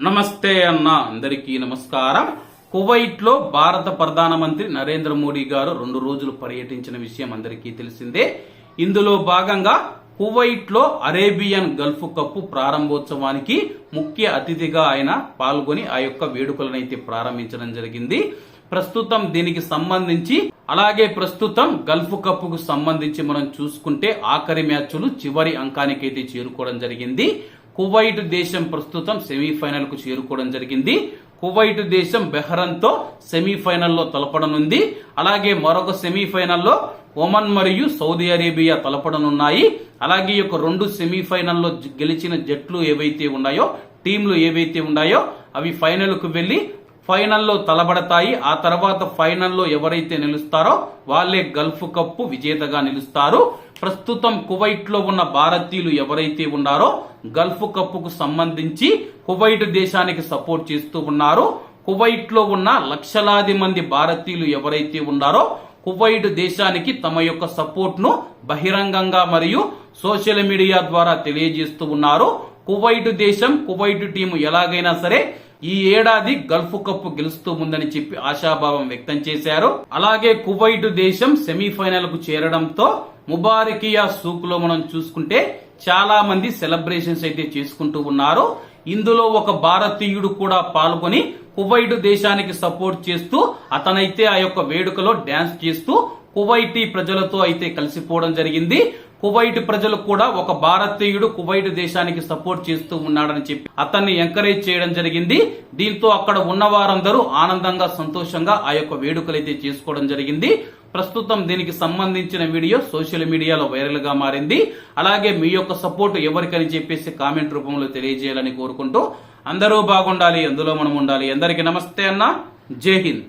నమస్తే అన్న అందరికీ నమస్కారం. కువైట్లో భారత ప్రధానమంత్రి నరేంద్ర మోడీ గారు రెండు రోజులు పర్యటించిన విషయం అందరికీ తెలిసిందే. ఇందులో భాగంగా కువైట్లో అరేబియన్ గల్ఫ్ కప్ ప్రారంభోత్సవానికి ముఖ్య అతిథిగా ఆయన పాల్గొని ఆ యొక్క వేడుకలనైతే ప్రారంభించడం జరిగింది. ప్రస్తుతం దీనికి సంబంధించి అలాగే ప్రస్తుతం గల్ఫ్ కప్కు సంబంధించి మనం చూసుకుంటే ఆఖరి మ్యాచ్లు చివరి అంకానికైతే చేరుకోవడం జరిగింది. కువైట్ దేశం ప్రస్తుతం సెమీఫైనల్కు చేరుకోవడం జరిగింది. కువైట్ దేశం బెహ్రన్తో సెమీఫైనల్లో తలపడనుంది. అలాగే మరొక సెమీఫైనల్లో ఒమన్ మరియు సౌదీ అరేబియా తలపడనున్నాయి. అలాగే ఈ యొక్క రెండు సెమీఫైనల్లో గెలిచిన జట్లు ఏవైతే ఉన్నాయో టీంలు ఏవైతే ఉన్నాయో అవి ఫైనల్కు వెళ్ళి వెళ్ళి ఫైనల్లో తలబడతాయి. ఆ తర్వాత ఫైనల్లో ఎవరైతే నిలుస్తారో వాళ్ళే గల్ఫ్ కప్ విజేతగా నిలుస్తారు. ప్రస్తుతం కువైట్లో ఉన్న భారతీయులు ఎవరైతే ఉన్నారో గల్ఫ్ కప్కు సంబంధించి కువైట్ దేశానికి సపోర్ట్ చేస్తూ ఉన్నారు. కువైట్లో ఉన్న లక్షలాది మంది భారతీయులు ఎవరైతే ఉన్నారో కువైట్ దేశానికి తమ యొక్క సపోర్ట్ను బహిరంగంగా మరియు సోషల్ మీడియా ద్వారా తెలియజేస్తూ ఉన్నారు. కువైట్ దేశం కువైట్ టీము ఎలాగైనా సరే ఈ ఏడాది గల్ఫ్ కప్ గెలుస్తూ ఉందని చెప్పి ఆశాభావం వ్యక్తం చేశారు. అలాగే కువైట్ దేశం సెమీఫైనల్కు చేరడంతో ముబారకియా సూక్లో మనం చూసుకుంటే చాలా మంది సెలబ్రేషన్స్ అయితే చేసుకుంటూ ఉన్నారు. ఇందులో ఒక భారతీయుడు కూడా పాల్గొని కువైట్ దేశానికి సపోర్ట్ చేస్తూ అతనైతే ఆ యొక్క వేడుకలో డాన్స్ చేస్తూ కువైటీ ప్రజలతో అయితే కలిసిపోవడం జరిగింది. కువైట్ ప్రజలు కూడా ఒక భారతీయుడు కువైట్ దేశానికి సపోర్ట్ చేస్తూ ఉన్నాడని చెప్పి అతన్ని ఎంకరేజ్ చేయడం జరిగింది. దీంతో అక్కడ ఉన్న వారందరూ ఆనందంగా సంతోషంగా ఆ యొక్క వేడుకలు అయితే చేసుకోవడం జరిగింది. ప్రస్తుతం దీనికి సంబంధించిన వీడియో సోషల్ మీడియాలో వైరల్గా మారింది. అలాగే మీ యొక్క సపోర్ట్ ఎవరికని చెప్పేసి కామెంట్ రూపంలో తెలియజేయాలని కోరుకుంటూ అందరూ బాగుండాలి అందులో మనం ఉండాలి. అందరికీ నమస్తే అన్న. జై హింద్.